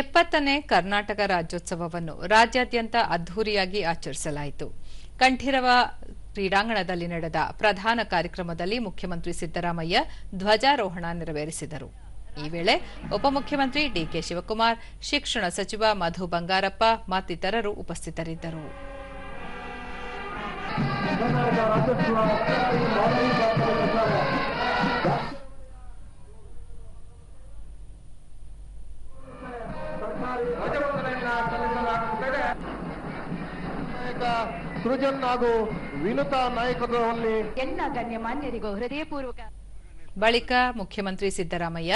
ಎಪ್ಪತ್ತನೇ ಕರ್ನಾಟಕ ರಾಜ್ಯೋತ್ಸವವನ್ನು ರಾಜ್ಯಾದ್ಯಂತ ಅದ್ದೂರಿಯಾಗಿ ಆಚರಿಸಲಾಯಿತು. ಕಂಠೀರವ ಕ್ರೀಡಾಂಗಣದಲ್ಲಿ ನಡೆದ ಪ್ರಧಾನ ಕಾರ್ಯಕ್ರಮದಲ್ಲಿ ಮುಖ್ಯಮಂತ್ರಿ ಸಿದ್ದರಾಮಯ್ಯ ಧ್ವಜಾರೋಹಣ ನೆರವೇರಿಸಿದರು. ಈ ವೇಳೆ ಉಪಮುಖ್ಯಮಂತ್ರಿ ಡಿಕೆ ಶಿವಕುಮಾರ್, ಶಿಕ್ಷಣ ಸಚಿವ ಮಧು ಬಂಗಾರಪ್ಪ ಮತ್ತಿತರರು ಉಪಸ್ಥಿತರಿದ್ದರು. ನಾಯಕ ಸೃಜನ್ ಹಾಗೂ ವಿನುತಾ ನಾಯಕತ್ವದಲ್ಲಿ ಎಲ್ಲ ಗಣ್ಯಮಾನ್ಯರಿಗೂ ಹೃದಯಪೂರ್ವಕ ಬಳಿಕ ಮುಖ್ಯಮಂತ್ರಿ ಸಿದ್ದರಾಮಯ್ಯ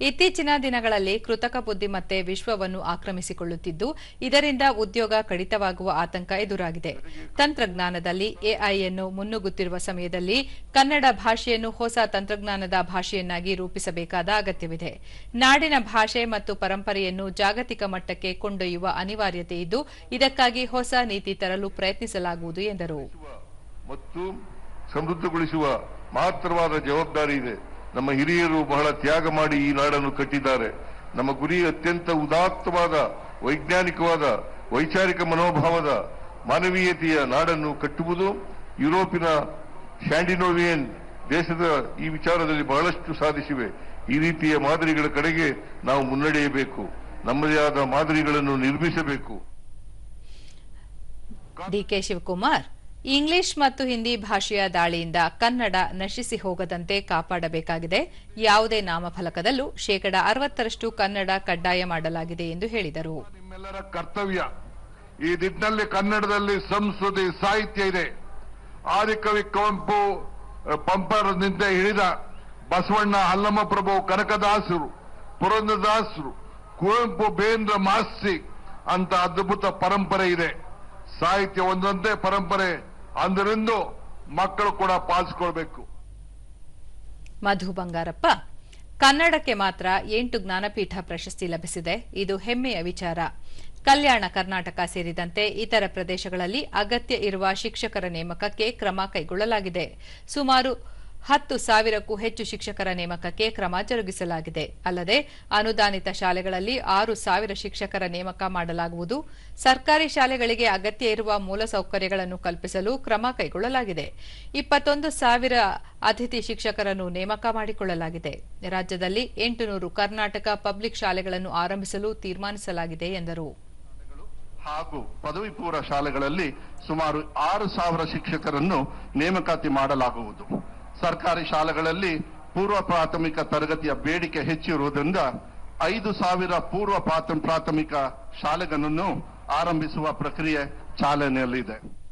ಇತ್ತೀಚಿನ ದಿನಗಳಲ್ಲಿ ಕೃತಕ ಬುದ್ಧಿಮತ್ತೆ ವಿಶ್ವವನ್ನು ಆಕ್ರಮಿಸಿಕೊಳ್ಳುತ್ತಿದ್ದು, ಇದರಿಂದ ಉದ್ಯೋಗ ಕಡಿತವಾಗುವ ಆತಂಕ ಎದುರಾಗಿದೆ. ತಂತ್ರಜ್ಞಾನದಲ್ಲಿ ಎಐಯನ್ನು ಮುನ್ನುಗ್ಗುತ್ತಿರುವ ಸಮಯದಲ್ಲಿ ಕನ್ನಡ ಭಾಷೆಯನ್ನು ಹೊಸ ತಂತ್ರಜ್ಞಾನದ ಭಾಷೆಯನ್ನಾಗಿ ರೂಪಿಸಬೇಕಾದ ಅಗತ್ಯವಿದೆ. ನಾಡಿನ ಭಾಷೆ ಮತ್ತು ಪರಂಪರೆಯನ್ನು ಜಾಗತಿಕ ಮಟ್ಟಕ್ಕೆ ಕೊಂಡೊಯ್ಯುವ ಅನಿವಾರ್ಯತೆ ಇದ್ದು, ಇದಕ್ಕಾಗಿ ಹೊಸ ನೀತಿ ತರಲು ಪ್ರಯತ್ನಿಸಲಾಗುವುದು ಎಂದರು. ಮತ್ತು ಸಮೃದ್ಧಗೊಳಿಸುವ ಮಹತ್ತರವಾದ ಜವಾಬ್ದಾರಿ ಇದೆ. ನಮ್ಮ ಹಿರಿಯರು ಬಹಳ ತ್ಯಾಗ ಮಾಡಿ ಈ ನಾಡನ್ನು ಕಟ್ಟಿದ್ದಾರೆ. ನಮ್ಮ ಗುರಿ ಅತ್ಯಂತ ಉದಾತ್ತವಾದ, ವೈಜ್ಞಾನಿಕವಾದ, ವೈಚಾರಿಕ ಮನೋಭಾವದ, ಮಾನವೀಯತೆಯ ನಾಡನ್ನು ಕಟ್ಟುವುದು ಯುರೋಪಿನ ಶ್ಯಾಂಡಿನೋವಿಯನ್ ದೇಶದ ಈ ವಿಚಾರದಲ್ಲಿ ಬಹಳಷ್ಟು ಸಾಧಿಸಿವೆ. ಈ ರೀತಿಯ ಮಾದರಿಗಳ ಕಡೆಗೆ ನಾವು ಮುನ್ನಡೆಯಬೇಕು. ನಮ್ಮದೇ ಆದ ಮಾದರಿಗಳನ್ನು ನಿರ್ಮಿಸಬೇಕು. ಡಿಕೆ ಶಿವಕುಮಾರ್ ಇಂಗ್ಲಿಷ್ ಮತ್ತು ಹಿಂದಿ ಭಾಷೆಯ ದಾಳಿಯಿಂದ ಕನ್ನಡ ನಶಿಸಿ ಹೋಗದಂತೆ ಕಾಪಾಡಬೇಕಾಗಿದೆ. ಯಾವುದೇ ನಾಮಫಲಕದಲ್ಲೂ ಶೇಕಡ ಅರವತ್ತರಷ್ಟು ಕನ್ನಡ ಕಡ್ಡಾಯ ಮಾಡಲಾಗಿದೆ ಎಂದು ಹೇಳಿದರು. ನಿಮ್ಮೆಲ್ಲರ ಕರ್ತವ್ಯ. ಈ ನಿಟ್ಟಿನಲ್ಲಿ ಕನ್ನಡದಲ್ಲಿ ಸಂಸ್ಕೃತಿ ಸಾಹಿತ್ಯ ಇದೆ. ಆದಿಕವಿ ಕುವೆಂಪು ಪಂಪರದಿಂದ ಹಿಡಿದ ಬಸವಣ್ಣ ಹಲ್ಲಮ್ಮ ಪ್ರಭು ಕನಕದಾಸರು ಪುರಂದದಾಸರು ಕುವೆಂಪು ಬೇಂದ್ರ ಮಾಸ್ತಿ ಅಂತ ಅದ್ಭುತ ಪರಂಪರೆ ಇದೆ. ಸಾಹಿತ್ಯ ಒಂದೊಂದೇ ಪರಂಪರೆ ಅಂದರಿಂದು ಮಕ್ಕಳು ಕೂಡ ಪಾಲಿಸ್ಕೊಳ್ಬೇಕು. ಮಧು ಬಂಗಾರಪ್ಪ, ಕನ್ನಡಕ್ಕೆ ಮಾತ್ರ ಎಂಟು ಜ್ಞಾನಪೀಠ ಪ್ರಶಸ್ತಿ ಲಭಿಸಿದೆ. ಇದು ಹೆಮ್ಮೆಯ ವಿಚಾರ. ಕಲ್ಯಾಣ ಕರ್ನಾಟಕ ಸೇರಿದಂತೆ ಇತರ ಪ್ರದೇಶಗಳಲ್ಲಿ ಅಗತ್ಯ ಇರುವ ಶಿಕ್ಷಕರ ನೇಮಕಕ್ಕೆ ಕ್ರಮ ಕೈಗೊಳ್ಳಲಾಗಿದೆ. ಸುಮಾರು ಹತ್ತು ಸಾವಿರಕ್ಕೂ ಹೆಚ್ಚು ಶಿಕ್ಷಕರ ನೇಮಕಕ್ಕೆ ಕ್ರಮ ಜರುಗಿಸಲಾಗಿದೆ. ಅಲ್ಲದೆ ಅನುದಾನಿತ ಶಾಲೆಗಳಲ್ಲಿ ಆರು ಸಾವಿರ ಶಿಕ್ಷಕರ ನೇಮಕ ಮಾಡಲಾಗುವುದು. ಸರ್ಕಾರಿ ಶಾಲೆಗಳಿಗೆ ಅಗತ್ಯ ಇರುವ ಮೂಲಸೌಕರ್ಯಗಳನ್ನು ಕಲ್ಪಿಸಲು ಕ್ರಮ ಕೈಗೊಳ್ಳಲಾಗಿದೆ. ಇಪ್ಪತ್ತೊಂದು ಸಾವಿರ ಅತಿಥಿ ಶಿಕ್ಷಕರನ್ನು ನೇಮಕ ಮಾಡಿಕೊಳ್ಳಲಾಗಿದೆ. ರಾಜ್ಯದಲ್ಲಿ ಎಂಟುನೂರು ಕರ್ನಾಟಕ ಪಬ್ಲಿಕ್ ಶಾಲೆಗಳನ್ನು ಆರಂಭಿಸಲು ತೀರ್ಮಾನಿಸಲಾಗಿದೆ ಎಂದರು. ಹಾಗೂ ಪದವಿ ಪೂರ್ವ ಶಾಲೆಗಳಲ್ಲಿ ಸುಮಾರು ಆರು ಸಾವಿರ ಶಿಕ್ಷಕರನ್ನು ನೇಮಕಾತಿ ಮಾಡಲಾಗುವುದು. ಸರ್ಕಾರಿ ಶಾಲೆಗಳಲ್ಲಿ ಪೂರ್ವ ಪ್ರಾಥಮಿಕ ತರಗತಿಯ ಬೇಡಿಕೆ ಹೆಚ್ಚಿರುವುದರಿಂದ ಐದು ಸಾವಿರ ಪೂರ್ವ ಪ್ರಾಥಮ್- ಪ್ರಾಥಮಿಕ ಶಾಲೆಗಳನ್ನು ಆರಂಭಿಸುವ ಪ್ರಕ್ರಿಯೆ ಚಾಲನೆಯಲ್ಲಿದೆ.